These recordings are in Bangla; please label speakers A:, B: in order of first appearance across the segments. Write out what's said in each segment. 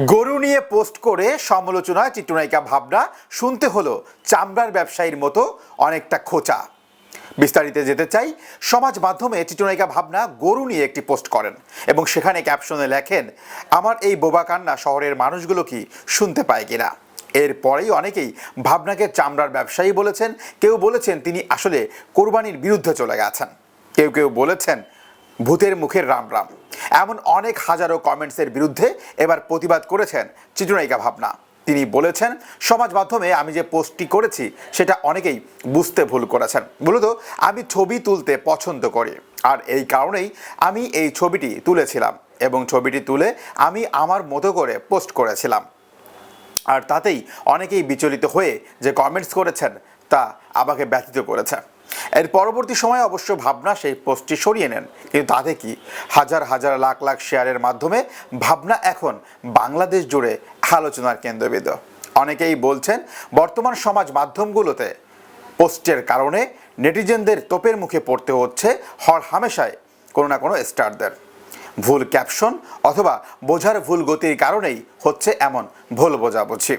A: গরু নিয়ে পোস্ট করে সমালোচনায় চিত্রনায়িকা ভাবনা, শুনতে হলো চামড়ার ব্যবসায়ীর মতো অনেকটা খোঁচা। বিস্তারিত যেতে চাই, সমাজ মাধ্যমে চিত্রনায়িকা ভাবনা গরু নিয়ে একটি পোস্ট করেন এবং সেখানে ক্যাপশনে লেখেন, আমার এই বোবা কান্না শহরের মানুষগুলো কি শুনতে পায় কিনা? এরপরেই অনেকেই ভাবনাকে চামড়ার ব্যবসায়ী বলেছেন, কেউ বলেছেন তিনি আসলে কোরবানির বিরুদ্ধে চলে গেছেন। কেউ কেউ বলেছেন ভূতের মুখের রাম রাম। এমন অনেক হাজারো কমেন্টসের বিরুদ্ধে এবার প্রতিবাদ করেছেন চিত্রনায়িকা ভাবনা। তিনি বলেছেন, সমাজ মাধ্যমে আমি যে পোস্টটি করেছি, সেটা অনেকেই বুঝতে ভুল করেছেন। মূলত আমি ছবি তুলতে পছন্দ করি। আর এই কারণেই আমি এই ছবিটি তুলেছিলাম এবং ছবিটি তুলে আমি আমার মতো করে পোস্ট করেছিলাম। আর তাতেই অনেকেই বিচলিত হয়ে যে কমেন্টস করেছেন, তা আমাকে ব্যথিত করেছে। এর পরবর্তী সময়ে অবশ্য ভাবনা সেই পোস্টটি সরিয়ে নেন। কিন্তু তাতে কি? হাজার হাজার লাখ লাখ শেয়ারের মাধ্যমে ভাবনা এখন বাংলাদেশ জুড়ে আলোচনার কেন্দ্রবিন্দু। অনেকেই বলছেন, বর্তমান সমাজ মাধ্যমগুলোতে পোস্টের কারণে নেটিজেনদের তোপের মুখে পড়তে হচ্ছে হর হামেশায় কোনো না কোনো স্টারদের। ভুল ক্যাপশন অথবা বোঝার ভুল গতির কারণেই হচ্ছে এমন ভুল বোঝাবুঝি।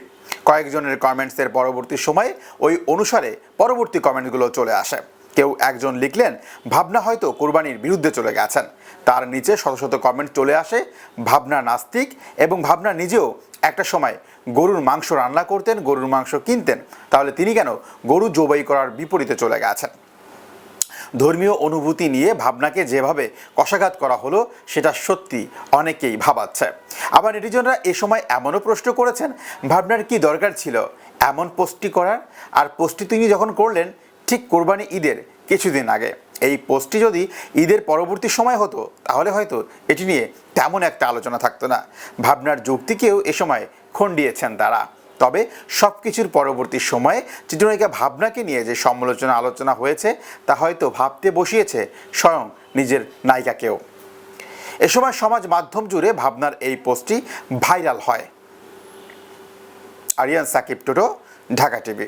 A: কয়েকজনের কমেন্টসের পরবর্তী সময়ে ওই অনুসারে পরবর্তী কমেন্টগুলো চলে আসে। কেউ একজন লিখলেন, ভাবনা হয়তো কোরবানির বিরুদ্ধে চলে গেছেন। তার নিচে শত শত কমেন্ট চলে আসে, ভাবনা নাস্তিক এবং ভাবনা নিজেও একটা সময় গরুর মাংস রান্না করতেন, গরুর মাংস কিনতেন। তাহলে তিনি কেন গরু জবাই করার বিপরীতে চলে গেছেন? ধর্মীয় অনুভূতি নিয়ে ভাবনাকে যেভাবে কষাঘাত করা হলো, সেটা সত্যি অনেকেই ভাবাচ্ছে। আবার নেটিজনরা এ সময় এমনও প্রশ্ন করেছেন, ভাবনার কি দরকার ছিল? এমন পোস্টটি করার? আর পোস্টটি তিনি যখন করলেন ঠিক কোরবানি ঈদের কিছুদিন আগে। এই পোস্টটি যদি ঈদের পরবর্তী সময় হতো, তাহলে হয়তো এটি নিয়ে তেমন একটা আলোচনা থাকতো না। ভাবনার যুক্তিকেও এ সময় খণ্ডিয়েছেন তারা। তবে সব কিছুর পরবর্তী সময়ে চিত্রনায়িকা ভাবনাকে নিয়ে যে সমালোচনা আলোচনা হয়েছে, তা হয়তো ভাবতে বসিয়েছে স্বয়ং নিজের নায়িকাকেও। এ সময় সমাজ মাধ্যম জুড়ে ভাবনার এই পোস্টটি ভাইরাল হয়। আরিয়ান সাকিব টোটো ঢাকা টিভি।